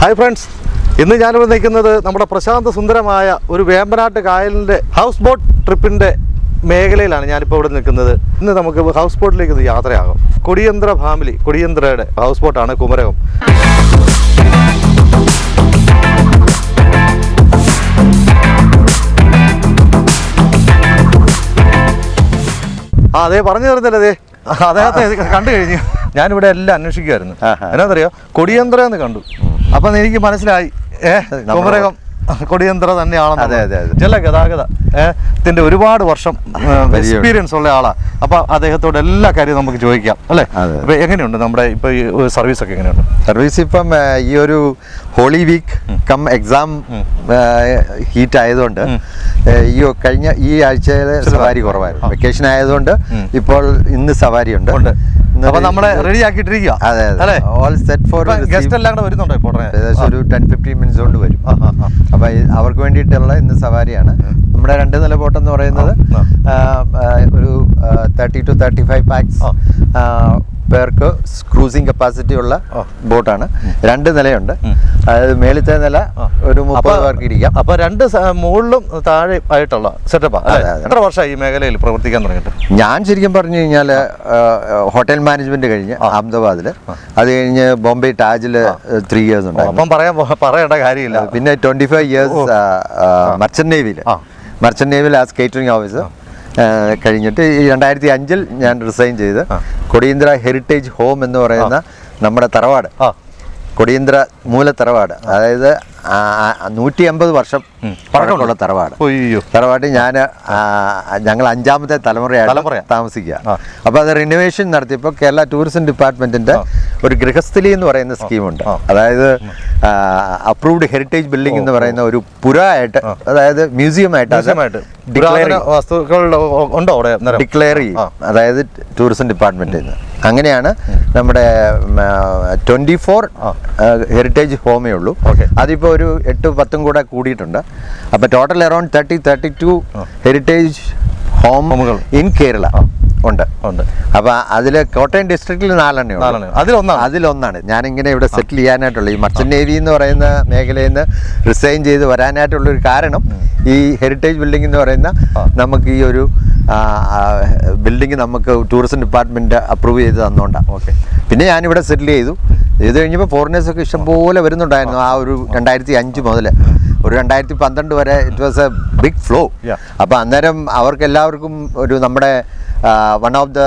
Hi friends. ഇന്ന് ഞാനിവിടെ നിൽക്കുന്നത് നമ്മുടെ പ്രശാന്ത സുന്ദരമായ ഒരു വേമ്പനാട്ട് കായലിന്റെ ഹൗസ് ബോട്ട് ട്രിപ്പിന്റെ മേഖലയിലാണ് ഞാനിപ്പോൾ ഇവിടെ നിൽക്കുന്നത്. ഇന്ന് നമുക്ക് ഹൗസ് ബോട്ടിലേക്ക് ഇത് യാത്രയാകും. കൊടിയന്ത്ര ഫാമിലി കൊടിയന്ത്രയുടെ ഹൗസ് ബോട്ടാണ് കുമരകം. ആ അതെ പറഞ്ഞു തരുന്നില്ല അതെ അദ്ദേഹത്തെ കണ്ടു കഴിഞ്ഞു. ഞാനിവിടെ എല്ലാം അന്വേഷിക്കുമായിരുന്നു എന്നാ എന്നാന്നറിയോ? കൊടിയന്ത്ര എന്ന് കണ്ടു അപ്പം എനിക്ക് മനസ്സിലായി ഏഹ് കുമരകം കൊടിയന്ത്ര തന്നെയാണെന്ന് അതെ, അതെ. ജലഗതാഗത ഇതിന്റെ ഒരുപാട് വർഷം എക്സ്പീരിയൻസ് ഉള്ള ആളാണ് അപ്പൊ അദ്ദേഹത്തോട് എല്ലാ കാര്യവും നമുക്ക് ചോദിക്കാം അല്ലേ? അപ്പോൾ എങ്ങനെയുണ്ട് നമ്മുടെ ഇപ്പൊ ഈ സർവീസ് ഒക്കെ എങ്ങനെയുണ്ട്? സർവീസ് ഇപ്പം ഈ ഒരു holy week cum exam heat ആയതുകൊണ്ട് ഈ കഴിഞ്ഞ ഈ ആഴ്ചയിലെ സവാരി കുറവായിരുന്നു. വെക്കേഷൻ ആയതുകൊണ്ട് ഇപ്പോൾ ഇന്ന് സവാരി ഉണ്ട്. അപ്പൊ നമ്മളെ റെഡി ആക്കിയിട്ടിരിക്കുക അതെ അതെ. ഓൾ സെറ്റ് ഫോർ ഗസ്റ്റ് എല്ലാം കൂടെ വരുന്നുണ്ടോ ഇപ്പോൾ ഏകദേശം ഒരു ടെൻ ഫിഫ്റ്റീൻ മിനിറ്റ്സ് കൊണ്ട് വരും. അപ്പൊ അവർക്ക് വേണ്ടിയിട്ടുള്ള ഇന്ന് സവാരിയാണ്. നമ്മുടെ രണ്ട് നില ബോട്ട് എന്ന് പറയുന്നത്. ഒരു thirty two thirty five pax പേർക്ക് ക്രൂസിംഗ് കപ്പാസിറ്റി ഉള്ള. ബോട്ടാണ് രണ്ട് നിലയുണ്ട്. അതായത് മേളിത്തെ നില ഒരു മുപ്പത് പേർക്ക് ഇരിക്കാം അപ്പൊ രണ്ട് മുകളിലും താഴെ ആയിട്ടുള്ള സെറ്റപ്പാ. എത്ര വർഷമായി ഈ മേഖലയിൽ പ്രവർത്തിക്കാൻ തുടങ്ങിയിട്ട്? ഞാൻ ശരിക്കും പറഞ്ഞു കഴിഞ്ഞാൽ ഹോട്ടൽ മാനേജ്മെന്റ് കഴിഞ്ഞ് അഹമ്മദാബാദിൽ അത് കഴിഞ്ഞ് ബോംബെ ടാജിൽ ത്രീ ഇയേഴ്സ് ഉണ്ട് അപ്പം പറയാൻ പറയേണ്ട കാര്യമില്ല. പിന്നെ ട്വന്റി ഫൈവ് ഇയേഴ്സ് മർച്ചന്റ് നേവിയിൽ ആ. നേവിൽ ആസ് കേറ്ററിംഗ് ഓഫീസർ കഴിഞ്ഞിട്ട് ഈ രണ്ടായിരത്തി അഞ്ചിൽ ഞാൻ റിസൈൻ ചെയ്ത്. കൊടിയന്ത്ര ഹെറിറ്റേജ് ഹോം എന്ന് പറയുന്ന നമ്മുടെ തറവാട്. കൊടിയന്ത്ര മൂല തറവാട് അതായത് നൂറ്റി അമ്പത് വർഷം പഴക്കമുള്ള തറവാട്. തറവാട് ഞാൻ ഞങ്ങൾ അഞ്ചാമത്തെ തലമുറയാണ് തലമുറയാ. താമസിക്കുക. അപ്പോൾ അത് റിനോവേഷൻ നടത്തിയപ്പോൾ കേരള ടൂറിസം ഡിപ്പാർട്ട്മെന്റിന്റെ ഒരു ഗൃഹസ്ഥലി എന്ന് പറയുന്ന സ്കീമുണ്ട്. അതായത് അപ്രൂവ്ഡ് ഹെറിറ്റേജ് ബിൽഡിംഗ് എന്ന് പറയുന്ന ഒരു പുരായിട്ട് അതായത് മ്യൂസിയം ആയിട്ട് ആയിട്ട്. വസ്തുക്കൾ ഉണ്ടോ അവിടെ? ഡിക്ലെയർ ചെയ്യും. അതായത് ടൂറിസം ഡിപ്പാർട്ട്മെന്റിൽ നിന്ന് അങ്ങനെയാണ് നമ്മുടെ ട്വന്റി ഫോർ ഹെറിറ്റേജ് ഹോമേ ഉള്ളൂ. Okay. അതിപ്പോൾ ഒരു എട്ട് പത്തും കൂടെ കൂടിയിട്ടുണ്ട്. അപ്പോൾ total around thirty thirty two heritage home ഹോമുകൾ. In Kerala ഉണ്ട്. ഉണ്ട്. അപ്പോൾ അതിൽ കോട്ടയം ഡിസ്ട്രിക്റ്റിൽ നാലെണ്ണേ ഉള്ളൂ. നാലെണ്ണേ. അതിലൊന്നാണ്. അതിലൊന്നാണ്. ഞാനിങ്ങനെ ഇവിടെ സെറ്റിൽ ചെയ്യാനായിട്ടുള്ള. ഈ മർച്ചന്റ് നേവി എന്ന് പറയുന്ന മേഖലയിൽ നിന്ന് റിസൈൻ ചെയ്ത് വരാനായിട്ടുള്ള ഒരു കാരണം ഈ ഹെറിറ്റേജ് ബിൽഡിംഗ് എന്ന് പറയുന്ന നമുക്ക് ഈ ഒരു ബിൽഡിംഗ് നമുക്ക് ടൂറിസം ഡിപ്പാർട്ട്മെന്റ് അപ്രൂവ് ചെയ്ത് തന്നോണ്ടാണ് ഓക്കെ പിന്നെ ഞാനിവിടെ സെറ്റിൽ ചെയ്തു. ചെയ്ത് കഴിഞ്ഞപ്പോൾ ഫോറിനേഴ്സൊക്കെ ഇഷ്ടംപോലെ വരുന്നുണ്ടായിരുന്നു ആ. ഒരു രണ്ടായിരത്തി അഞ്ച് മുതൽ ഒരു രണ്ടായിരത്തി പന്ത്രണ്ട് വരെ it was a big flow അപ്പോൾ അന്നേരം അവർക്ക് എല്ലാവർക്കും ഒരു നമ്മുടെ one of the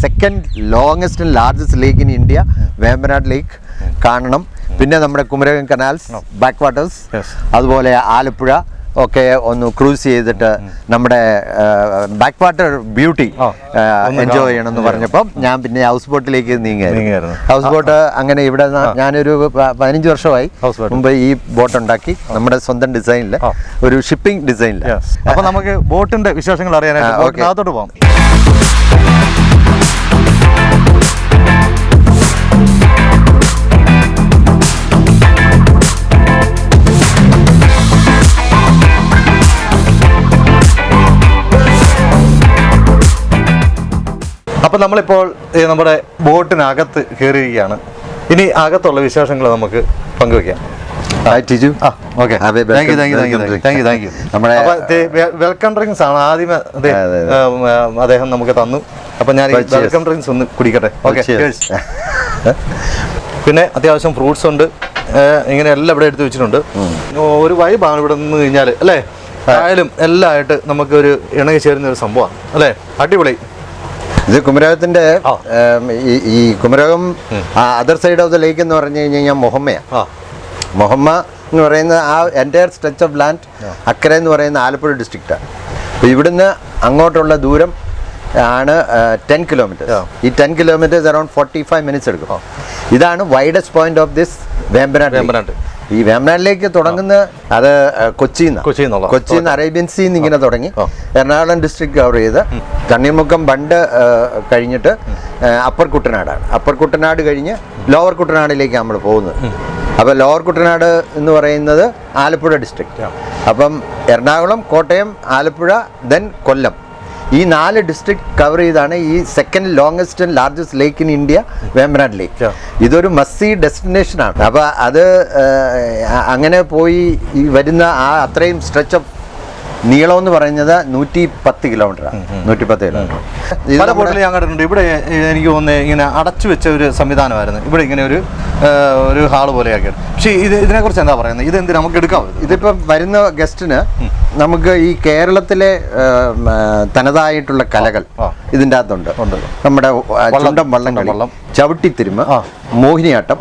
second longest and largest lake in India Vembanad lake കാണണം. പിന്നെ നമ്മുടെ കുമരകം കനാൽസ് ബാക്ക് വാട്ടേഴ്സ് അതുപോലെ ആലപ്പുഴ ഒക്കെ ഒന്ന് ക്രൂസ് ചെയ്തിട്ട് നമ്മുടെ ബാക്ക് വാട്ടർ ബ്യൂട്ടി എൻജോയ്. ചെയ്യണം എന്ന് പറഞ്ഞപ്പം ഞാൻ പിന്നെ ഹൗസ് ബോട്ടിലേക്ക് നീങ്ങിയായിരുന്നു. ഹൗസ് ബോട്ട് അങ്ങനെ ഇവിടെ ഞാനൊരു പതിനഞ്ച് വർഷമായി മുമ്പ് ഈ ബോട്ട് ഉണ്ടാക്കി. നമ്മുടെ സ്വന്തം ഡിസൈനിൽ ഒരു ഷിപ്പിംഗ് ഡിസൈനിൽ അപ്പൊ നമുക്ക് ബോട്ടിന്റെ വിശേഷങ്ങൾ അറിയാനായിട്ട്. പോകാം അപ്പൊ നമ്മളിപ്പോൾ നമ്മുടെ ബോട്ടിനകത്ത് കയറിയിരിക്കുകയാണ് ഇനി അകത്തുള്ള വിശേഷങ്ങൾ നമുക്ക് പങ്കുവെക്കാം വെൽക്കം ഡ്രിങ്ക്സ് ആണ് ആദ്യമേ അദ്ദേഹം നമുക്ക് തന്നു. അപ്പൊ ഞാൻ. വെൽക്കം ഡ്രിങ്ക്സ് ഒന്ന് കുടിക്കട്ടെ. ഓക്കെ പിന്നെ അത്യാവശ്യം ഫ്രൂട്ട്സ് ഉണ്ട്. ഇങ്ങനെ എല്ലാം ഇവിടെ എടുത്തു വെച്ചിട്ടുണ്ട്. ഒരു വൈബാണ് ഇവിടെ നിന്ന് കഴിഞ്ഞാൽ അല്ലേ? ആയാലും എല്ലാം ആയിട്ട് നമുക്ക് ഒരു ഇണങ്ങി ചേരുന്ന ഒരു സംഭവമാണ്. അല്ലേ? അടിപൊളി. ഇത് കുമരകത്തിന്റെ ഈ Kumarakom other side of the lake എന്ന് പറഞ്ഞു കഴിഞ്ഞാൽ മൊഹമ്മയാണ് മൊഹമ്മ എന്ന് പറയുന്ന ആ എന്റയർ സ്ട്രെച്ച് ഓഫ് ലാൻഡ് അക്കര എന്ന് പറയുന്ന ആലപ്പുഴ ഡിസ്ട്രിക്റ്റാണ് അപ്പോൾ ഇവിടുന്ന് അങ്ങോട്ടുള്ള ദൂരം ആണ് ടെൻ കിലോമീറ്റേഴ്സ് ഈ ten kilometres around forty five minutes എടുക്കും ഇതാണ് widest point of this Vembanad Vembanad. ഈ വേമ്പനാട്ടിലേക്ക് തുടങ്ങുന്ന അത് കൊച്ചിയിൽ കൊച്ചി കൊച്ചിയിൽ നിന്നുള്ള. കൊച്ചിയിൽ നിന്ന് അറേബ്യൻ സീ ഇങ്ങനെ തുടങ്ങി. എറണാകുളം ഡിസ്ട്രിക്ട് കവർ ചെയ്ത് തണ്ണീർമുക്കം ബണ്ട് കഴിഞ്ഞിട്ട് അപ്പർ കുട്ടനാടാണ്. അപ്പർ കുട്ടനാട് കഴിഞ്ഞ് ലോവർ കുട്ടനാടിലേക്ക് നമ്മൾ പോകുന്നത്. അപ്പോൾ ലോവർ കുട്ടനാട് എന്ന് പറയുന്നത് ആലപ്പുഴ ഡിസ്ട്രിക്റ്റ് അപ്പം എറണാകുളം കോട്ടയം ആലപ്പുഴ ദെൻ കൊല്ലം. ഈ നാല് ഡിസ്ട്രിക്ട് കവർ ചെയ്താണ് ഈ second longest and largest lake in India Vembanad lake ഇതൊരു മസ്സി ഡെസ്റ്റിനേഷൻ ആണ്. അപ്പൊ അത് അങ്ങനെ പോയി ഈ വരുന്ന ആ അത്രയും സ്ട്രെച്ച് ഓഫ് നീളം എന്ന് പറയുന്നത് നൂറ്റി പത്ത് കിലോമീറ്റർ നൂറ്റി പത്ത് കിലോമീറ്റർ പല ബോട്ടിൽ ഞാൻ കണ്ടിട്ടുണ്ട്. ഇവിടെ എനിക്ക് തോന്നുന്നത് ഇങ്ങനെ അടച്ചു വെച്ച ഒരു സംവിധാനമായിരുന്നു. ഇവിടെ ഇങ്ങനെ ഒരു ഒരു ഹാൾ പോലെയാക്കിയത് പക്ഷേ ഇത് ഇതിനെക്കുറിച്ച് എന്താ പറയുന്നത്? ഇത് എന്ത് നമുക്ക് എടുക്കാം ഇതിപ്പം വരുന്ന ഗസ്റ്റിന് നമുക്ക് ഈ കേരളത്തിലെ തനതായിട്ടുള്ള കലകൾ. ഇതിന്റെ അകത്തുണ്ട്. നമ്മുടെ ചുണ്ടം വള്ളം, കളി ചവിട്ടിത്തിരുമ മോഹിനിയാട്ടം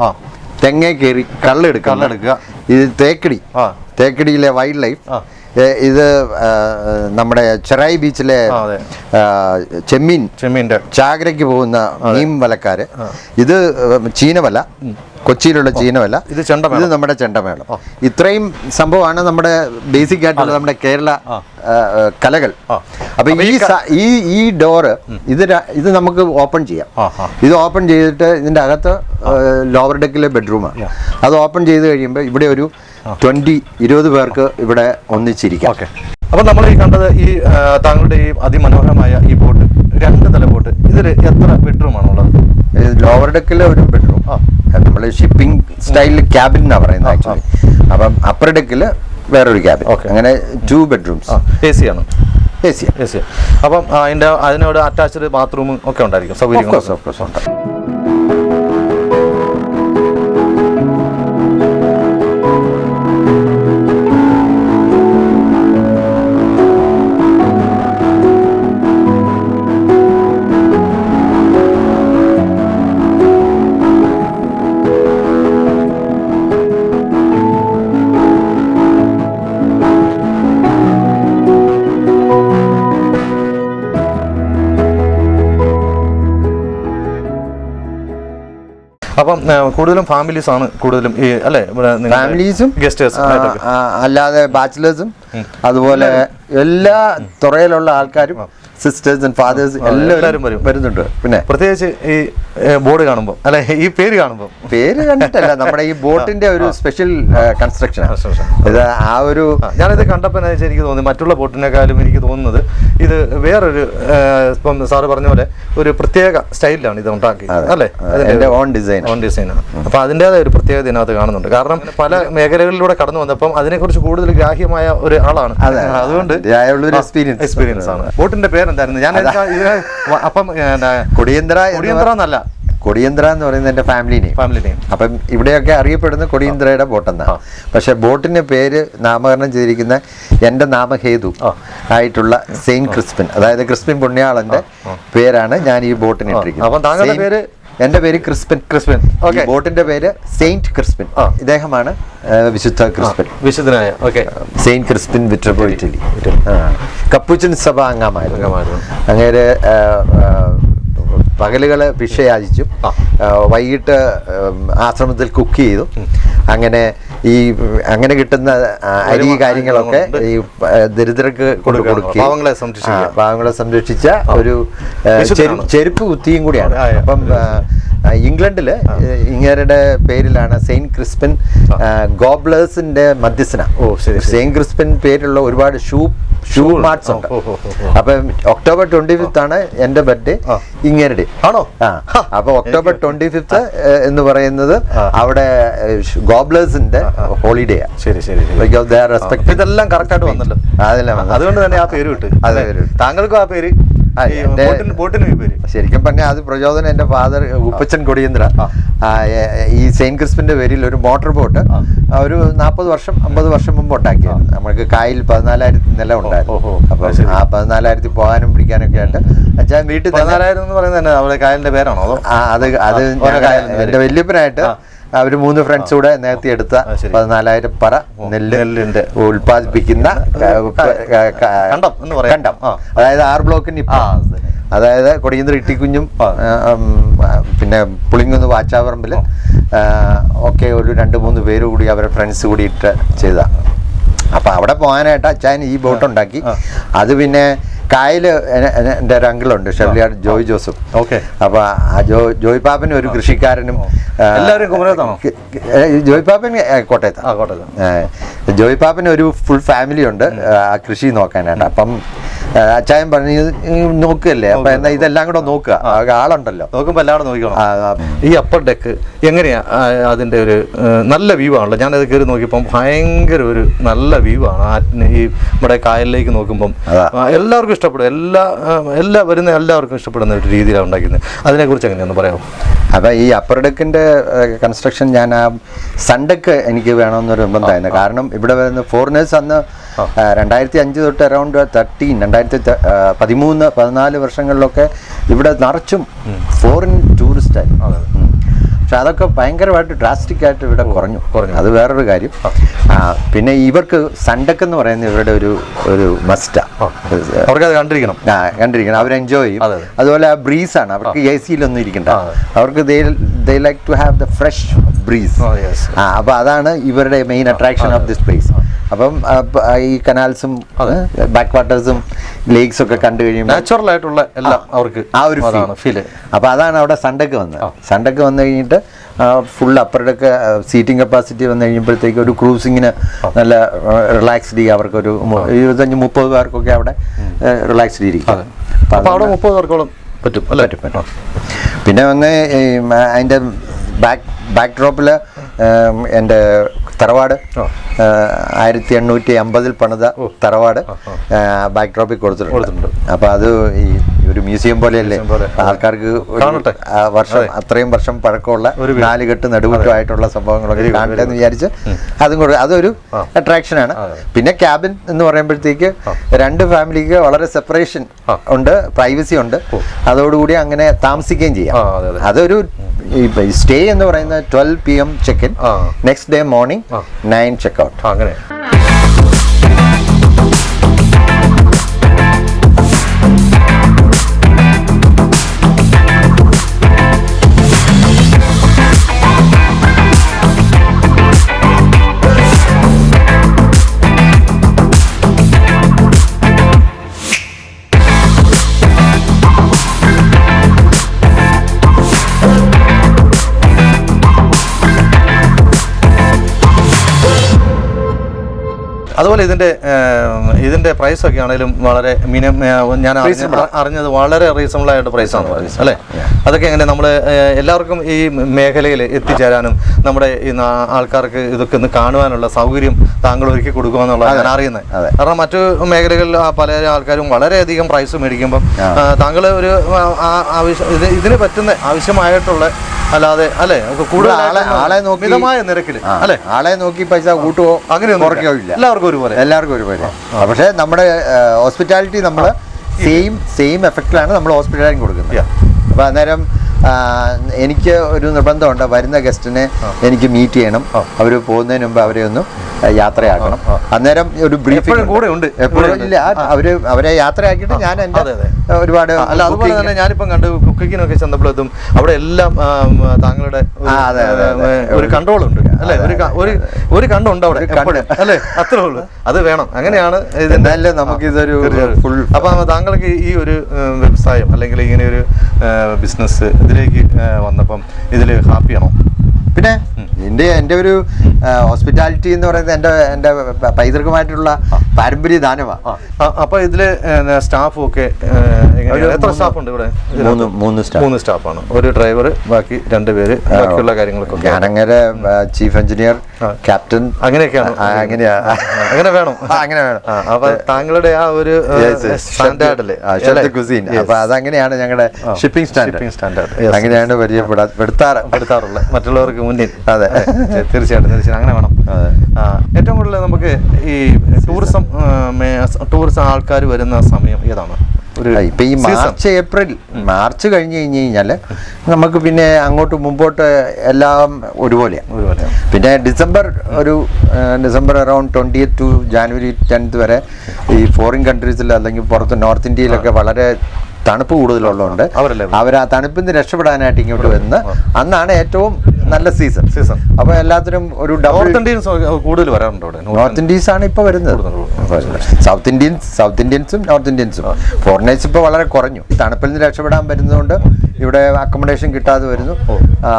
തെങ്ങേ കയറി കള്ളെടുക്കുക. ഇത് തേക്കടി. തേക്കടിയിലെ wild life. ഇത് നമ്മുടെ ചെറായി ബീച്ചിലെ. ചെമ്മീൻ ചെമ്മീന്റെ. ചാകരയ്ക്ക് പോകുന്ന മീൻ വലക്കാര്. ഇത് ചീനവല കൊച്ചിയിലുള്ള ചീനവല ഇത് ചെണ്ടമേളം. ഇത് നമ്മുടെ ചെണ്ടമേളം. ഇത്രയും സംഭവമാണ് നമ്മുടെ ബേസിക് ആയിട്ടുള്ള നമ്മുടെ കേരള കലകൾ. അപ്പൊ ഈ ഈ ഈ ഡോറ് ഇത് ഇത് നമുക്ക് ഓപ്പൺ ചെയ്യാം. ഇത് ഓപ്പൺ ചെയ്തിട്ട് ഇതിന്റെ അകത്ത് ലോവർ ഡെക്കിലെ ബെഡ്റൂമാണ് അത് ഓപ്പൺ ചെയ്ത് കഴിയുമ്പോൾ ഇവിടെ ഒരു ട്വന്റി ഇരുപത് പേർക്ക് ഇവിടെ ഒന്നിച്ചിരിക്കാം. ഓക്കെ. അപ്പോൾ നമ്മൾ ഈ കണ്ടത് ഈ താങ്കളുടെ ഈ അതിമനോഹരമായ ഈ ബോട്ട് രണ്ട് തല ബോട്ട് ഇതിൽ എത്ര ബെഡ്റൂം ആണുള്ളത് ലോവർ ഡെക്കിലെ ഒരു ബെഡ്റൂം. ആ. നമ്മൾ ഷിപ്പിംഗ് സ്റ്റൈലിൽ ക്യാബിൻ എന്നാ പറയുന്നത് ആക്ച്വലി. അപ്പം അപ്പർ ഡെക്കിൽ വേറൊരു ക്യാബിൻ. ഓക്കെ. അങ്ങനെ ടു ബെഡ്റൂംസ്. എ സി ആണ്? എ സി എ സി അപ്പം അതിന്റെ അതിനോട് അറ്റാച്ച്ഡ് ബാത്റൂമും ഒക്കെ ഉണ്ടായിരിക്കും സൗകര്യം ഉണ്ട്. അപ്പം കൂടുതലും ഫാമിലീസ് ആണ് കൂടുതലും ഈ അല്ലേ ഫാമിലീസും ഗസ്റ്റേഴ്സ് അല്ലാതെ ബാച്ചിലേഴ്സും അതുപോലെ എല്ലാ തുറയിലുള്ള ആൾക്കാരും സിസ്റ്റേഴ്സ് ആൻഡ് ഫാദേഴ്സ് എല്ലാവരും വരും. വരുന്നുണ്ട്. പിന്നെ? പ്രത്യേകിച്ച് ഈ ബോർഡ് കാണുമ്പോൾ അല്ലെ ഈ പേര് കാണുമ്പോൾ പേര് കണ്ടിട്ടല്ല നമ്മുടെ ഈ ബോട്ടിന്റെ ഒരു സ്പെഷ്യൽ കൺസ്ട്രക്ഷൻ. ഇത് ആ ഒരു ഞാനിത് കണ്ടപ്പോൾ എനിക്ക് തോന്നി മറ്റുള്ള ബോട്ടിനേക്കാളും എനിക്ക് തോന്നുന്നത് ഇത് വേറൊരു ഇപ്പം സാറ് പറഞ്ഞ പോലെ ഒരു പ്രത്യേക സ്റ്റൈലിലാണ് ഇത് ഉണ്ടാക്കി അല്ലെ? അതിന്റെ ഓൺ ഡിസൈൻ. ഓൺ ഡിസൈനാണ് അപ്പൊ അതിന്റെതായ ഒരു പ്രത്യേകത ഇതിനകത്ത് കാണുന്നുണ്ട്. കാരണം പല മേഖലകളിലൂടെ കടന്നു വന്നപ്പം അതിനെക്കുറിച്ച് കൂടുതൽ ഗ്രാഹ്യമായ ഒരു ആളാണ് അതുകൊണ്ട് experience. എക്സ്പീരിയൻസ് ആണ്. ബോട്ടിന്റെ പേരെന്തായിരുന്നു ഞാൻ അപ്പം എന്നാ, കൊടിയന്തര എന്ന് കൊടിയന്തറ എന്നല്ല. കൊടിയന്തര എന്ന് പറയുന്നത് എന്റെ ഫാമിലി നെയിം ഫാമിലി നെയിം അപ്പം ഇവിടെയൊക്കെ അറിയപ്പെടുന്ന കൊടിയന്ത്രയുടെ ബോട്ടെന്നാണ് പക്ഷെ ബോട്ടിന്റെ പേര് നാമകരണം ചെയ്തിരിക്കുന്ന എന്റെ നാമഹേതു. ആയിട്ടുള്ള സെയിൻ ക്രിസ്പിൻ അതായത് ക്രിസ്പിൻ പുണ്യാളന്റെ പേരാണ് ഞാൻ ഈ ബോട്ടിന് ഇട്ടിരിക്കുന്നത്. അപ്പം താങ്കളുടെ പേര്? എന്റെ പേര് ക്രിസ്പിൻ ക്രിസ്പിൻ. ഓക്കെ ബോട്ടിന്റെ പേര് സെയിന്റ് ക്രിസ്പിൻ. ആ. ഇദ്ദേഹമാണ് വിശുദ്ധ ക്രിസ്പിൻ. വിശുദ്ധനായ okay saint Crispin Viterbo Italy. Capuchin സഭ അംഗമായിരുന്നു. അങ്ങേര് ആ, ആ, പകലുകൾ ഭിക്ഷ യാചിച്ചു ആ. ആ, വൈകിട്ട് ആശ്രമത്തിൽ കുക്ക് ചെയ്തു. അങ്ങനെ ഈ അങ്ങനെ കിട്ടുന്ന അരി കാര്യങ്ങളൊക്കെ ഈ ദരിദ്രർക്ക് കൊടുക്കുക. പാവങ്ങളെ സംരക്ഷിച്ച ഒരു. ചെരുപ്പ് കുത്തിയും കൂടിയാണ്. അപ്പം ഇംഗ്ലണ്ടിൽ ഇങ്ങേരുടെ പേരിലാണ് സെയിന്റ് ക്രിസ്പിൻ ഗോബ്ലേഴ്സിന്റെ മധ്യസ്ഥന. ഓ, ശരി, ശരി. സെയിന്റ് ക്രിസ്പിൻ പേരിലുള്ള ഒരുപാട് ഷൂ ഷൂ. മാർട്സ് ഉണ്ട്. അപ്പം ഒക്ടോബർ ട്വന്റി ഫിഫ്ത്ത് ആണ് എന്റെ ബർത്ത്ഡേ. ഇങ്ങേരുടെ. ആണോ? അപ്പൊ ഒക്ടോബർ ട്വന്റി ഫിഫ്ത്ത് എന്ന് പറയുന്നത്. അവിടെ ഗോബ്ലേഴ്സിന്റെ ഹോളിഡേ ആണ് ശരി ശരി ഇതെല്ലാം കറക്റ്റ് ആയിട്ട് വന്നല്ലോ. അതെല്ലാം അതുകൊണ്ട് തന്നെ ആ പേര് കിട്ടും. താങ്കൾക്കും ആ പേര്. ശരിക്കും പറഞ്ഞാൽ അത് പ്രചോദനം എന്റെ ഫാദർ ഉപ്പച്ചൻ കൊടിയന്ദ്ര ഈ സെയിന്റ് ക്രിസ്പിന്റെ പേരിൽ ഒരു മോട്ടോർ ബോട്ട് ഒരു നാൽപ്പത് വർഷം അമ്പത് വർഷം മുമ്പ് ഉണ്ടാക്കിയായിരുന്നു നമ്മൾക്ക് കായൽ പതിനാലായിരത്തി നില ഉണ്ടായിരുന്നു. അപ്പൊ. ആ പതിനാലായിരത്തി പോകാനും പിടിക്കാനൊക്കെ ആയിട്ട് അച്ഛൻ വീട്ടിൽ പതിനാലായിരം എന്ന് പറയുന്നത് തന്നെ കായലിന്റെ പേരാണോ അതോ? അത്. എന്റെ വല്യപ്പനായിട്ട്. അവർ മൂന്ന് ഫ്രണ്ട്സ് കൂടെ നേരത്തെ എടുത്ത. പതിനാലായിരം പറ നെല്ല് നെല്ലിന്റെ. ഉൽപ്പാദിപ്പിക്കുന്ന ക- കണ്ടം. അതായത് ആറ് ബ്ലോക്കിന്. അതായത് കൊടിയന്തർ ഇട്ടിക്കുഞ്ഞും പിന്നെ പുളിങ്ങുന്ന് വാച്ചാവറമ്പിൽ ഒക്കെ ഒരു രണ്ട് മൂന്ന് പേര് കൂടി അവരെ ഫ്രണ്ട്സ് കൂടി ഇട്ട് ചെയ്ത. അപ്പൊ അവിടെ പോകാനായിട്ട് അച്ഛൻ ഈ ബോട്ട് ഉണ്ടാക്കി. അത് പിന്നെ എ- എന്റെ ഒരു അങ്കിളുണ്ട് ഷെബ്ലിയാട് ജോയ് ജോസഫ് ഓക്കെ. അപ്പൊ ജോയ് പാപ്പൻ ഒരു കൃഷിക്കാരനും എല്ലാവരും കുമരകത്താണോ? ജോയ് പാപ്പൻ കോട്ടയത്ത്. ജോയ് പാപ്പന് ഒരു ഫുൾ ഫാമിലി ഉണ്ട് ആ, കൃഷി നോക്കാനായിട്ട്. അപ്പം അച്ചായൻ പറഞ്ഞു "ഇത് ഈ നോക്കുകയല്ലേ? അപ്പൊ എന്നാ ഇതെല്ലാം കൂടെ നോക്കുക. ആളുണ്ടല്ലോ. നോക്കുമ്പോൾ എല്ലാവരും നോക്കിക്കോണം. ആ, ഈ അപ്പർ ഡെക്ക് എങ്ങനെയാ അതിന്റെ ഒരു നല്ല വ്യൂ ആണല്ലോ. ഞാനത് കയറി നോക്കിയപ്പോൾ ഭയങ്കര ഒരു നല്ല വ്യൂ ആണ്. ഈ നമ്മുടെ കായലിലേക്ക് നോക്കുമ്പം. എല്ലാവർക്കും ഇഷ്ടപ്പെടും. എല്ലാ എല്ലാ വരുന്ന എല്ലാവർക്കും ഇഷ്ടപ്പെടുന്ന ഒരു രീതിയിലാണ് ഉണ്ടാക്കുന്നത് അതിനെക്കുറിച്ച് എങ്ങനെയൊന്ന് പറയാമോ? അപ്പൊ ഈ അപ്പർ ഡെക്കിന്റെ കൺസ്ട്രക്ഷൻ ഞാൻ ആ സൺഡെക്ക് എനിക്ക് വേണമെന്നൊരു നിർബന്ധമായിരുന്നു. കാരണം ഇവിടെ വരുന്ന ഫോറിനേഴ്സ് അന്ന് രണ്ടായിരത്തി അഞ്ച് തൊട്ട് അറൗണ്ട് തേർട്ടീൻ രണ്ടായിരത്തി ത- ആ, പതിമൂന്ന് പതിനാല് വർഷങ്ങളിലൊക്കെ ഇവിടെ നിറച്ചും ഫോറിൻ ടൂറിസ്റ്റായി. പക്ഷെ അതൊക്കെ ഭയങ്കരമായിട്ട് ഡ്രാസ്റ്റിക് ആയിട്ട് ഇവിടെ കുറഞ്ഞു. കുറഞ്ഞു. അത് വേറൊരു കാര്യം. പിന്നെ ഇവർക്ക് സൺഡെക്ക് എന്ന് പറയുന്നത് ഇവരുടെ ഒരു ഒരു മസ്റ്റാണ് അത് കണ്ടിരിക്കണം. ആ കണ്ടിരിക്കണം. അവർ എൻജോയ് ചെയ്യും. അതെ, അതെ. അതുപോലെ ആ ബ്രീസാണ് ആണ്. അവർക്ക് എ സിയിലൊന്നും ഇരിക്കണ്ട. അവർക്ക് they like to have the fresh breeze ആ, yes. ആ അപ്പോൾ അതാണ് ഇവരുടെ main attraction of this place അപ്പം ഈ കനാൽസും ബാക്ക് വാട്ടേഴ്സും ലേക്സ് ഒക്കെ കണ്ടു കഴിയുമ്പോൾ നാച്ചുറൽ ആയിട്ടുള്ള എല്ലാം അവർക്ക് ആ ഒരു ഫീൽ അപ്പോൾ അതാണ് അവിടെ സൺഡേക്ക് വന്നത്. സൺഡേക്ക് വന്നു കഴിഞ്ഞിട്ട് ഫുൾ അപ്പറുടെയൊക്കെ സീറ്റിംഗ് കപ്പാസിറ്റി വന്നു കഴിയുമ്പോഴത്തേക്ക് ഒരു ക്രൂസിങ്ങിന് നല്ല റിലാക്സ്ഡ് അവർക്കൊരു മു- ഇരുപത്തഞ്ച് മുപ്പത് പേർക്കൊക്കെ അവിടെ റിലാക്സ്ഡ് ഇരിക്കും. അപ്പൊ അപ്പൊ അവിടെ മുപ്പത് പേർക്കോളം പറ്റും അല്ലേ? പിന്നെ വന്ന് അതിന്റെ അതിന്റെ ബാക്ക് ബാക്ക് ഡ്രോപ്പിൽ എന്റെ തറവാട്. ആയിരത്തി എണ്ണൂറ്റി അമ്പതിൽ പണിത തറവാട് ബാക്ക് ഡ്രോപ്പിൽ കൊടുത്തിട്ടുണ്ട്. അപ്പോൾ അത് ഈ ഒരു മ്യൂസിയം പോലെയല്ലേ? ആൾക്കാർക്ക് വർഷം അത്രയും വർഷം പഴക്കമുള്ള ഒരു നാലുകെട്ട് നാല് സംഭവങ്ങളൊക്കെ കാണട്ടെ എന്ന് വിചാരിച്ച് അതും കൂടെ അതൊരു അട്രാക്ഷനാണ് ആണ് പിന്നെ ക്യാബിൻ എന്ന് പറയുമ്പോഴത്തേക്ക് രണ്ട് ഫാമിലിക്ക് വളരെ സെപ്പറേഷൻ ഉണ്ട് പ്രൈവസി ഉണ്ട്. അതോടുകൂടി അങ്ങനെ താമസിക്കുകയും ചെയ്യാം. ആ, അതെ. സ്റ്റേ എന്ന് പറയുന്നത് twelve P M check in next day morning. Nine check out അങ്ങനെ അതുപോലെ ഇതിന്റെ ഇതിന്റെ പ്രൈസ് ഒക്കെ ആണെങ്കിലും വളരെ മിനിമം ഞാൻ അറിഞ്ഞത് വളരെ റീസണബിൾ ആയിട്ട് പ്രൈസ് ആണ് അല്ലേ? അതൊക്കെ എങ്ങനെ നമ്മൾ എല്ലാവർക്കും ഈ മേഖലയിൽ എത്തിച്ചേരാനും നമ്മുടെ ഈ ആൾക്കാർക്ക് ഇതൊക്കെ ഒന്ന് കാണുവാനുള്ള സൗകര്യം താങ്കൾ ഒരുക്കി കൊടുക്കുക ഞാൻ അറിയുന്നത്. കാരണം മറ്റു മേഖലകളിൽ ആ പല ആൾക്കാരും വളരെയധികം പ്രൈസ് മേടിക്കുമ്പം താങ്കൾ ഒരു ആവശ്യം ഇതിന് പറ്റുന്ന ആവശ്യമായിട്ടുള്ള അല്ലാതെ അല്ലെ? കൂടുതൽ ആളെ നോക്കി മിതമായ നിരക്കിൽ അല്ലെ? ആളെ നോക്കി പൈസ കൂട്ടുവോ? കുറയ്ക്കോ ഇല്ല എല്ലാവർക്കും ഒരുപോലെ. എല്ലാവർക്കും ഒരുപോലെ. പക്ഷേ നമ്മുടെ ഹോസ്പിറ്റാലിറ്റി നമ്മൾ സെയിം സെയിം എഫക്റ്റിലാണ് നമ്മൾ ഹോസ്പിറ്റാലിറ്റി കൊടുക്കുന്നത്. അപ്പം അപ്പോൾ അന്നേരം എനിക്ക് ഒരു നിർബന്ധമുണ്ട്. വരുന്ന ഗസ്റ്റിനെ എനിക്ക് മീറ്റ് ചെയ്യണം. അവർ പോകുന്നതിന് മുമ്പ് അവരെ ഒന്ന് യാത്രയാക്കണം. അന്നേരം ഒരു ബ്രീഫിംഗ് കൂടെ ഉണ്ട്. എപ്പോഴും ഇല്ല അവർ അവരെ യാത്രയാക്കിയിട്ട് ഞാൻ എന്റെ. ഒരുപാട് അല്ല അതുപോലെ തന്നെ ഞാനിപ്പം കണ്ട് കുക്കിങ്ങിനൊക്കെ ചെന്നപ്പോഴത്തും അവിടെ എല്ലാം താങ്കളുടെ ഒരു, കൺട്രോൾ ഉണ്ട് അല്ലെ? ഒരു ഒരു ഒരു കണ്ണുണ്ട് അവിടെ അല്ലെ? അത്രേ ഉള്ളൂ. അത് വേണം. അങ്ങനെയാണ് ഇതിന്റെ- നമുക്ക് ഇതൊരു ഫുൾ അപ്പൊ താങ്കൾക്ക് ഈ ഒരു വ്യവസായം അല്ലെങ്കിൽ ഇങ്ങനെ ഒരു ബിസിനസ് ഇതിലേക്ക് വന്നപ്പം ഇതിൽ ഹാപ്പിയാണോ പിന്നെ എന്റെ എന്റെ ഒരു ഹോസ്പിറ്റാലിറ്റി എന്ന് പറയുന്നത് എന്റെ എന്റെ പൈതൃകമായിട്ടുള്ള പാരമ്പര്യ ദാനമാണ് അപ്പൊ ഇതിൽ സ്റ്റാഫും ഒക്കെ ഒരു എത്ര സ്റ്റാഫ് ഉണ്ട് ഇവിടെ? മൂന്ന് മൂന്ന് സ്റ്റാഫ് മൂന്ന് സ്റ്റാഫാണ് ഒരു ഡ്രൈവർ ബാക്കി രണ്ട് പേര് ബാക്കിയുള്ള കാര്യങ്ങളൊക്കെ. ഞാനങ്ങനെ ചീഫ് എഞ്ചിനീയർ ക്യാപ്റ്റൻ അങ്ങനെയൊക്കെയാണ്. അങ്ങനെയാ. അങ്ങനെ വേണം. അങ്ങനെ വേണം. അപ്പൊ താങ്കളുടെ ആ ഒരു സ്റ്റാൻഡേർഡിൽ കുസീൻ അപ്പൊ അതങ്ങനെയാണ് ഞങ്ങളുടെ ഷിപ്പിംഗ് സ്റ്റാൻഡേർഡ് അങ്ങനെയാണ് പരിചയപ്പെടാ പെടുത്താറ്. എടുത്താറുള്ള മറ്റുള്ളവർക്ക് മുന്നിൽ. അതെ. തീർച്ചയായിട്ടും തീർച്ചയായും അങ്ങനെ വേണം. ഏറ്റവും കൂടുതൽ നമുക്ക് ഈ ടൂറിസം ടൂറിസം ആൾക്കാർ വരുന്ന സമയം ഏതാണ്? ഒരു ഇപ്പൊ ഈ മാർച്ച് ഏപ്രിൽ മാർച്ച് കഴിഞ്ഞ് കഴിഞ്ഞ് കഴിഞ്ഞാൽ നമുക്ക് പിന്നെ അങ്ങോട്ട് മുമ്പോട്ട് എല്ലാം ഒരുപോലെയാണ് ഒരുപോലെ പിന്നെ ഡിസംബർ ഒരു December around twenty two January tenth വരെ ഈ ഫോറിൻ കൺട്രീസിൽ അല്ലെങ്കിൽ പുറത്ത് നോർത്ത് ഇന്ത്യയിലൊക്കെ വളരെ തണുപ്പ് കൂടുതലുള്ളതുകൊണ്ട് അവരല്ലേ അവർ ആ തണുപ്പിൽ നിന്ന് രക്ഷപ്പെടാനായിട്ട് ഇങ്ങോട്ട് വരുന്നത്? അന്നാണ് ഏറ്റവും നല്ല സീസൺ സീസൺ അപ്പോൾ എല്ലാത്തിനും ഒരു നോർത്ത് ഇന്ത്യൻസ് കൂടുതൽ വരാറുണ്ട് അവിടെ. നോർത്ത് ഇന്ത്യൻസ് ആണ് ഇപ്പോൾ വരുന്നത്. സൗത്ത് ഇന്ത്യൻസ് സൗത്ത് ഇന്ത്യൻസും നോർത്ത് ഇന്ത്യൻസും ഫോറിനേഴ്സ് ഇപ്പോൾ വളരെ കുറഞ്ഞു. തണുപ്പിൽ നിന്ന് രക്ഷപ്പെടാൻ വരുന്നതുകൊണ്ട് ഇവിടെ അക്കോമഡേഷൻ കിട്ടാതെ വരുന്നു.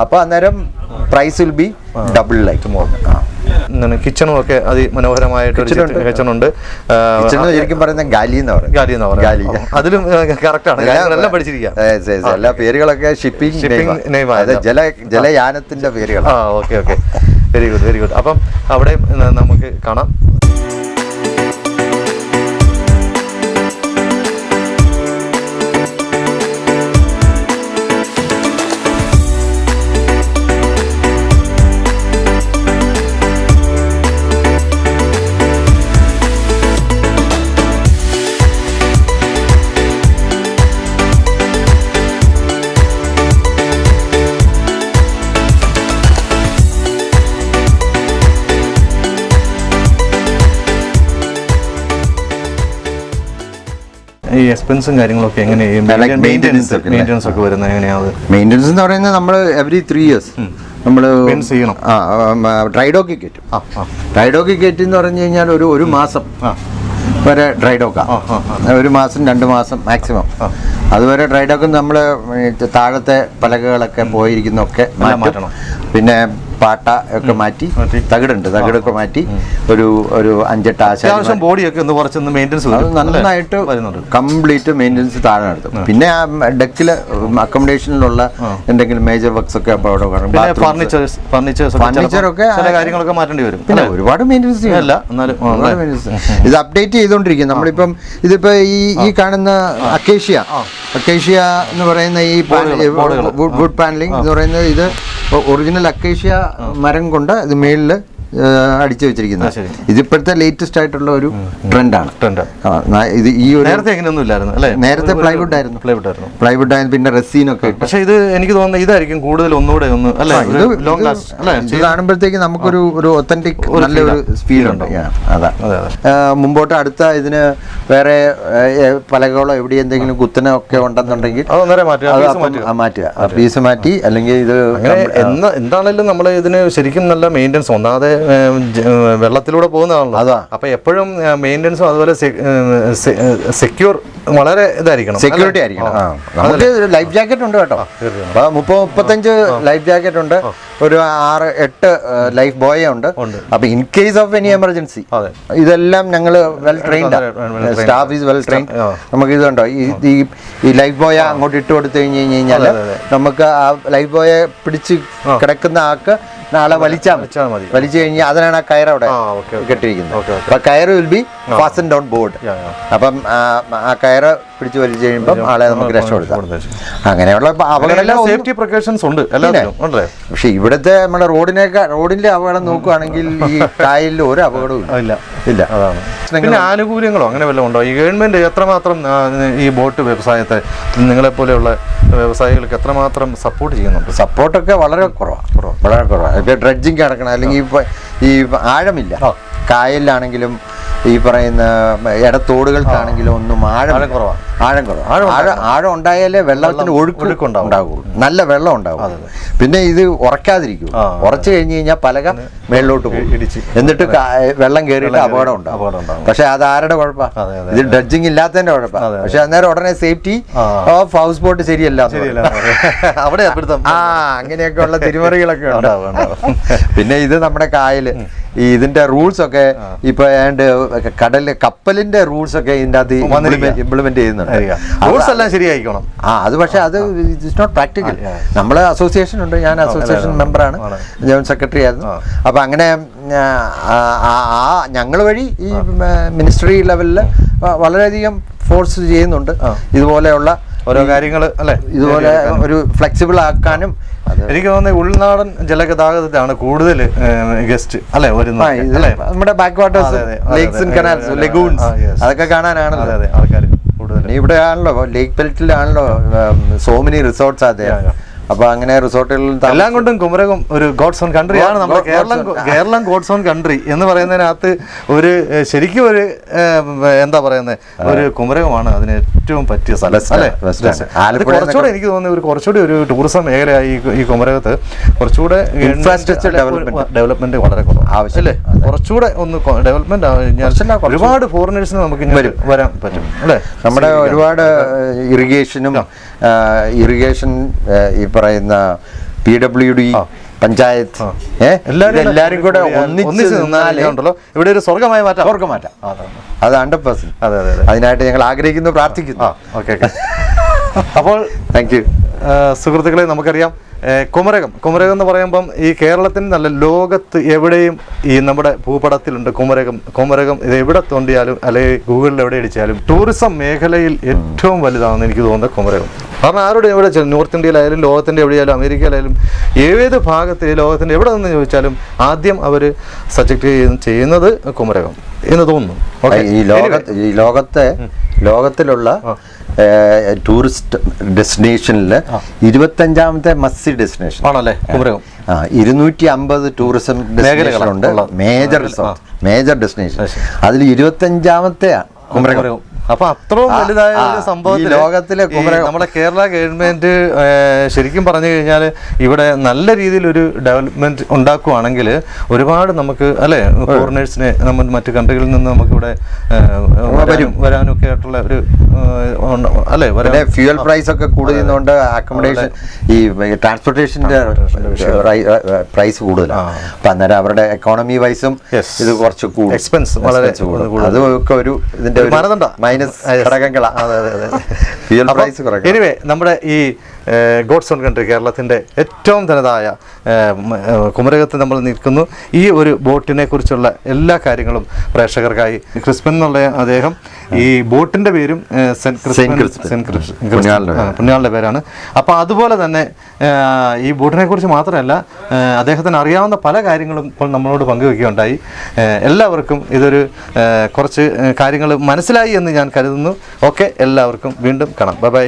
അപ്പോൾ അന്നേരം price will be double like എന്താണ് കിച്ചണും ഒക്കെ അതിമനോഹരമായിട്ട് കിച്ചൺ ശരിക്കും ഗാലി എന്ന് പറയുന്നത്. ഗാലി എന്ന് പറയുന്നത്. ഗാലി. അതിലും കറക്റ്റാണ് എല്ലാം പഠിച്ചിരിക്കാം. എല്ലാ പേരുകളൊക്കെ ഷിപ്പിംഗ് Shipping name ജല ജലയാനത്തിന്റെ പേരുകൾ ആ okay okay. Very good very good അപ്പം അവിടെ നമുക്ക് കാണാം. എക്സ്പെൻസും കാര്യങ്ങളൊക്കെ എങ്ങനെയാണ്? മെയിന്റെനൻസ് ഒക്കെ വരുന്നത് എങ്ങനെയാണ് മെയിന്റെനൻസ് എന്ന് പറയുന്നത് നമ്മൾ എവറി ത്രീ ഇയേഴ്സ് നമ്മൾ ചെയ്യണം. ഡ്രൈഡോക്കി കയറ്റും. ആ ആ. ഡ്രൈഡോക്കി കയറ്റി എന്ന് പറഞ്ഞു കഴിഞ്ഞാൽ ഒരു ഒരു മാസം വരെ ഡ്രൈഡോക്കാണ് ആ, ആ, ഒരു മാസം രണ്ട് മാസം മാക്സിമം അതുവരെ അതുവരെ ഡ്രൈഡോക്ക് നമ്മൾ താഴത്തെ പലകകളൊക്കെ പോയിരിക്കുന്നൊക്കെ മാറ്റണം. പിന്നെ പാട്ട ഒക്കെ മാറ്റി. തകിടുണ്ട്. തകിടൊക്കെ മാറ്റി ഒരു ഒരു അഞ്ചെട്ട് ആശാവശ്യം ബോഡിയൊക്കെ ഒന്ന് കുറച്ചൊന്ന് മെയിന്റെനൻസ് നന്നായിട്ട് കംപ്ലീറ്റ് മെയിന്റെനൻസ് താഴെ നടത്തും. പിന്നെ ആ ഡെക്കിൽ അക്കോമഡേഷനിലുള്ള എന്തെങ്കിലും മേജർ വർക്ക്സ് ഒക്കെ അപ്പോൾ അവിടെ. ഫർണിച്ചേഴ്സ് ഫർണിച്ചേഴ്സ് ചില കാര്യങ്ങളൊക്കെ മാറ്റേണ്ടി വരും. പിന്നെ ഒരുപാട് മെയിന്റെനൻസ് അല്ല? എന്നാലും. ഇത് അപ്ഡേറ്റ് ചെയ്തുകൊണ്ടിരിക്കും നമ്മളിപ്പം ഇതിപ്പോ ഈ ഈ കാണുന്ന അക്കേഷ്യ അക്കേഷ്യ എന്ന് പറയുന്ന ഈ. വുഡ് പാനലിംഗ് എന്ന് പറയുന്നത് ഇത് ഒറിജിനൽ അക്കേഷ്യ മരം കൊണ്ട് ഇത് മേളിൽ അടിച്ചു വെച്ചിരിക്കുന്നത്. ഇതിപ്പോഴത്തെ ലേറ്റസ്റ്റ് ആയിട്ടുള്ള ഒരു ട്രെൻഡാണ്. ഇത് ഈ ഒരു നേരത്തെ ഇല്ലായിരുന്നു അല്ലേ? നേരത്തെ പ്ലൈവുഡ് ആയിരുന്നു. പ്ലൈവുഡ് ആയിരുന്നു. പ്ലൈവുഡ് ആയിരുന്നു പിന്നെ റെസീനൊക്കെ പക്ഷെ ഇത് എനിക്ക് തോന്നുന്നത് ഇതായിരിക്കും കൂടുതൽ ഒന്നുകൂടെ ഒന്ന് അല്ലേ? ഇത് ലോങ് ലാസ്റ്റ് അല്ലേ? ഇത് കാണുമ്പോഴത്തേക്ക് നമുക്കൊരു ഒരു ഒത്തന്റിക് നല്ലൊരു ഫീൽ ഉണ്ട്. അതാ. മുമ്പോട്ട് അടുത്ത ഇതിന് വേറെ പലകളോ എവിടെ എന്തെങ്കിലും കുത്തനോ ഒക്കെ ഉണ്ടെന്നുണ്ടെങ്കിൽ മാറ്റുക പീസ് മാറ്റി അല്ലെങ്കിൽ ഇത് എന്താണെങ്കിലും നമ്മൾ ഇതിന് ശരിക്കും നല്ല മെയിന്റെനൻസ് ഒന്നാതെ വെള്ളത്തിലൂടെ പോകുന്നതാണല്ലോ. അതാ. അപ്പൊ എപ്പോഴും മെയിന്റെനൻസും അതുപോലെ സെക്യൂർ വളരെ ഇതായിരിക്കണം സെക്യൂരിറ്റി ആയിരിക്കണം. നമുക്ക് ലൈഫ് ജാക്കറ്റ് ഉണ്ട് കേട്ടോ. മുപ്പത് മുപ്പത്തഞ്ച് ലൈഫ് ജാക്കറ്റ് ഉണ്ട്. ഒരു ആറ് എട്ട് ലൈഫ് ബോയ ഉണ്ട്. അപ്പൊ in case of any emergency. ഇതെല്ലാം ഞങ്ങൾ well trained. Staff is well trained നമുക്ക് ഇതുണ്ടോ ഈ ഈ ലൈഫ് ബോയ അങ്ങോട്ട് ഇട്ട് കൊടുത്തു കഴിഞ്ഞ് കഴിഞ്ഞ് കഴിഞ്ഞാൽ നമുക്ക് ആ ലൈഫ് ബോയെ പിടിച്ച് കിടക്കുന്ന ആൾക്ക് നാളെ വലിച്ചാൽ മതി. വലിച്ചു കഴിഞ്ഞാൽ അതിനാണ് ആ കയർ അവിടെ. കെട്ടിയിരിക്കുന്നത്. അപ്പൊ കയർ will be fast down board. അപ്പം ആ, ആ കയറ് പിടിച്ച് വലിച്ചു കഴിയുമ്പോൾ ആളെ നമുക്ക് രക്ഷപ്പെടുത്താം. അങ്ങനെയുള്ള സേഫ്റ്റി പ്രിക്കോഷൻസ് ഉണ്ട് പക്ഷെ ഇവിടുത്തെ നമ്മുടെ റോഡിനേക്കാൾ റോഡിന്റെ അപകടം നോക്കുകയാണെങ്കിൽ ഈ കായലിൽ ഒരു അപകടവും ഇല്ല. ഇല്ല. അതാണ്. പിന്നെ ആനുകൂല്യങ്ങളോ അങ്ങനെ വല്ലതും ഉണ്ടോ? ഈ ഗവൺമെന്റ് എത്രമാത്രം ഈ ബോട്ട് വ്യവസായത്തെ നിങ്ങളെ പോലെയുള്ള വ്യവസായികൾക്ക് എത്രമാത്രം സപ്പോർട്ട് ചെയ്യുന്നുണ്ട്? സപ്പോർട്ടൊക്കെ വളരെ കുറവാണ് വളരെ കുറവാണ് ഇപ്പൊ ഡ്രഡ്ജിങ് കിടക്കണം അല്ലെങ്കിൽ ഈ ആഴമില്ല. കായലിലാണെങ്കിലും ഈ പറയുന്ന ഇടത്തോടുകൾക്കാണെങ്കിലും ഒന്നും ആഴം ആഴം ആഴം കുറവാണ് ആഴം ആഴം ഉണ്ടായാലേ വെള്ളത്തിന് ഒഴുക്ക് ഉണ്ടാവുള്ളൂ. നല്ല വെള്ളം ഉണ്ടാവും. പിന്നെ ഇത് ഉറക്കാതിരിക്കും. ഉറച്ചു കഴിഞ്ഞ് കഴിഞ്ഞാൽ പലക മേളിലോട്ട് പോകും. എന്നിട്ട് വെള്ളം കയറിയിട്ട് അപകടം ഉണ്ടാവും. പക്ഷെ അത് ആരുടെ കുഴപ്പമാണ് ഇത് ഡ്രഡ്ജിങ് ഇല്ലാത്തതിന്റെ കുഴപ്പമാണ്. പക്ഷെ അന്നേരം ഉടനെ സേഫ്റ്റി. ഓഫ് ഹൗസ് ബോട്ട് ശരിയല്ല. അവിടെ ആ അങ്ങനെയൊക്കെ ഉള്ള തിരിമറികളൊക്കെ ഉണ്ട്. ഉണ്ടാവും, ഉണ്ടാവും. പിന്നെ ഇത് നമ്മുടെ കായൽ. ഈ ഇതിന്റെ റൂൾസ് ഒക്കെ ഇപ്പൊ ഏണ്ട് കടൽ കപ്പലിന്റെ റൂൾസ് ഒക്കെ ഇതിന്റെ അത് ഇംപ്ലിമെന്റ് ചെയ്യുന്നുണ്ട്. റൂൾസ് എല്ലാം ശരിയായിക്കണം ആ അത് പക്ഷെ അത് ഇറ്റ്സ് നോട്ട് പ്രാക്ടിക്കൽ. നമ്മൾ അസോസിയേഷൻ ഉണ്ട്. ഞാൻ അസോസിയേഷൻ മെമ്പറാണ്. ജോയിന്റ് സെക്രട്ടറി ആയിരുന്നു. അപ്പൊ അങ്ങനെ ആ ഞങ്ങൾ വഴി ഈ മിനിസ്ട്രി ലെവലിൽ വളരെയധികം ഫോഴ്സ് ചെയ്യുന്നുണ്ട്. ഇതുപോലെയുള്ള ഓരോ കാര്യങ്ങൾ അല്ലേ? ഇതുപോലെ ഒരു ഫ്ലെക്സിബിൾ ആക്കാനും എനിക്ക് തോന്നുന്നത് ഉൾനാടൻ ജലഗതാഗതത്തിലാണ് കൂടുതൽ ഗസ്റ്റ് അല്ലെ വരുന്നത്? അല്ലേ? നമ്മുടെ backwaters lakes canals lagoons അതൊക്കെ കാണാനാണ് അതെ ആൾക്കാർ കൂടുതൽ ഇവിടെ ആണല്ലോ ലേക്ക് ബെൽറ്റിലാണല്ലോ സോ മെനി റിസോർട്ട്സ് അതെ. Yeah, yeah. അപ്പൊ അങ്ങനെ റിസോർട്ടുകളിൽ എല്ലാം കൊണ്ടും കുമരകം ഒരു ഗോഡ്സ് ഓൺ കൺട്രി ആണ് നമ്മുടെ Kerala Kerala God's own country എന്ന് പറയുന്നതിനകത്ത് ഒരു ശരിക്കും ഒരു എന്താ പറയുന്നത് ഒരു കുമരകമാണ് അതിന് ഏറ്റവും പറ്റിയ സ്ഥലം അല്ലേ? കുറച്ചുകൂടെ എനിക്ക് തോന്നുന്നു ഒരു കുറച്ചുകൂടി ഒരു ടൂറിസം മേഖലയായി ഈ- കുമരകത്ത് കുറച്ചുകൂടെ ഇൻഫ്രാസ്ട്രക്ചർ. ഡെവലപ്മെന്റ് വളരെ കുറവ് ആവശ്യമല്ലേ. കുറച്ചുകൂടെ ഒന്ന് ഡെവലപ്മെന്റ് ഒരുപാട് ഫോറിനേഴ്സിന് നമുക്ക് വരും. വരാൻ പറ്റും അല്ലേ? നമ്മുടെ ഒരുപാട് ഇറിഗേഷനും ഇറിഗേഷൻ ഈ പറയുന്ന പി ഡബ്ല്യു ഡി പഞ്ചായത്ത്. എല്ലാവരും കൂടെ ഒന്നിച്ചു ഒന്നിച്ച് ഒന്നിച്ച് നിന്നാലേ നിന്നാലേ ഉണ്ടല്ലോ ഇവിടെ ഒരു സ്വർഗമായി മാറ്റാം. അവർക്ക് മാറ്റാം. അത് ഹൺഡ്രഡ് പെർസെന്റ് അതെ അതെ അതെ. അതിനായിട്ട് ഞങ്ങൾ ആഗ്രഹിക്കുന്നു പ്രാർത്ഥിക്കുന്നു. ഓക്കെ അപ്പോൾ താങ്ക് യു സുഹൃത്തുക്കളെ നമുക്കറിയാം കുമരകം. കുമരകം എന്ന് പറയുമ്പം ഈ കേരളത്തിന് നല്ല ലോകത്ത് എവിടെയും ഈ നമ്മുടെ ഭൂപടത്തിലുണ്ട് കുമരകം. കുമരകം ഇത് എവിടെ തോണ്ടിയാലും അല്ലെങ്കിൽ ഗൂഗിളിൽ എവിടെ അടിച്ചാലും ടൂറിസം മേഖലയിൽ ഏറ്റവും വലുതാണെന്ന് എനിക്ക് തോന്നുന്നത് കുമരകം. കാരണം ആരുടെ എവിടെ നോർത്ത് ഇന്ത്യയിലായാലും ലോകത്തിന്റെ എവിടെയായാലും അമേരിക്കയിലായാലും ഏത് ഭാഗത്ത് ലോകത്തിന്റെ എവിടെ നിന്ന് ചോദിച്ചാലും ആദ്യം അവർ സജക്ട് ചെയ്യുന്നത് കുമരകം എന്ന് തോന്നുന്നു. ഈ ലോക ലോകത്ത് ഈ ലോകത്തെ ലോകത്തിലുള്ള ടൂറിസ്റ്റ് ഡെസ്റ്റിനേഷനിൽ ഇരുപത്തഞ്ചാമത്തെ മസ്സി ഡെസ്റ്റിനേഷൻ. ആണല്ലേ കുമരകം. ആ ഇരുന്നൂറ്റി അമ്പത് ടൂറിസം ഡെസ്റ്റിനേഷനുണ്ട്. മേജർ മേജർ ഡെസ്റ്റിനേഷൻ അതിൽ ഇരുപത്തഞ്ചാമത്തെ കുമരകം. അപ്പൊ അത്രയും വലുതായ ഒരു സംഭവത്തിൽ ലോകത്തിലെ നമ്മുടെ കേരള ഗവൺമെന്റ് ശരിക്കും പറഞ്ഞു കഴിഞ്ഞാൽ ഇവിടെ നല്ല രീതിയിൽ ഒരു ഡെവലപ്മെന്റ് ഉണ്ടാക്കുവാണെങ്കിൽ ഒരുപാട് നമുക്ക് അല്ലെ ഫോറിനേഴ്സിനെ നമ്മൾ മറ്റു കൺട്രികളിൽ നിന്ന് നമുക്ക് ഇവിടെ വരാനൊക്കെ വരാനും ഒക്കെ ആയിട്ടുള്ള ഒരു. അല്ലെ ഫ്യൂൽ പ്രൈസ് ഒക്കെ കൂടുന്നതുകൊണ്ട് അക്കോമഡേഷൻ ഈ ട്രാൻസ്പോർട്ടേഷന്റെ പ്രൈസ് കൂടുതലാണ് അപ്പൊ അന്നേരം അവരുടെ എക്കോണമി വൈസും ഇത് കുറച്ച് എക്സ്പെൻസ് വളരെ. കൂടുതൽ. അതൊക്കെ ഒരു ഇതിന്റെ മാനദണ്ഡ. മൈനസ് ഘടകങ്ങളാണ് അതെ അതെ അതെ. ഫ്യൂൽ പ്രൈസ് കുറയ്ക്കും എനിവേ നമ്മുടെ ഈ ഗോഡ്സ് ഓൺ കൺട്രി കേരളത്തിന്റെ ഏറ്റവും തനതായ കുമരകത്ത് നമ്മൾ നിൽക്കുന്നു. ഈ ഒരു ബോട്ടിനെ കുറിച്ചുള്ള എല്ലാ കാര്യങ്ങളും പ്രേക്ഷകർക്കായി ക്രിസ്പൻ എന്നുള്ള അദ്ദേഹം ഈ ബോട്ടിന്റെ പേരും സെന്റ് ക്രിസ്പൻ ആ, പേരാണ്. അപ്പോൾ അതുപോലെ തന്നെ ഈ ബോട്ടിനെ കുറിച്ച് മാത്രമല്ല അദ്ദേഹത്തിന് അറിയാവുന്ന പല കാര്യങ്ങളും ഇപ്പോൾ നമ്മളോട് പങ്കുവെക്കുകയുണ്ടായി. എല്ലാവർക്കും ഇതൊരു കുറച്ച് കാര്യങ്ങൾ മനസ്സിലായി എന്ന് ഞാൻ കരുതുന്നു. ഓക്കെ എല്ലാവർക്കും വീണ്ടും കാണാം. Bye bye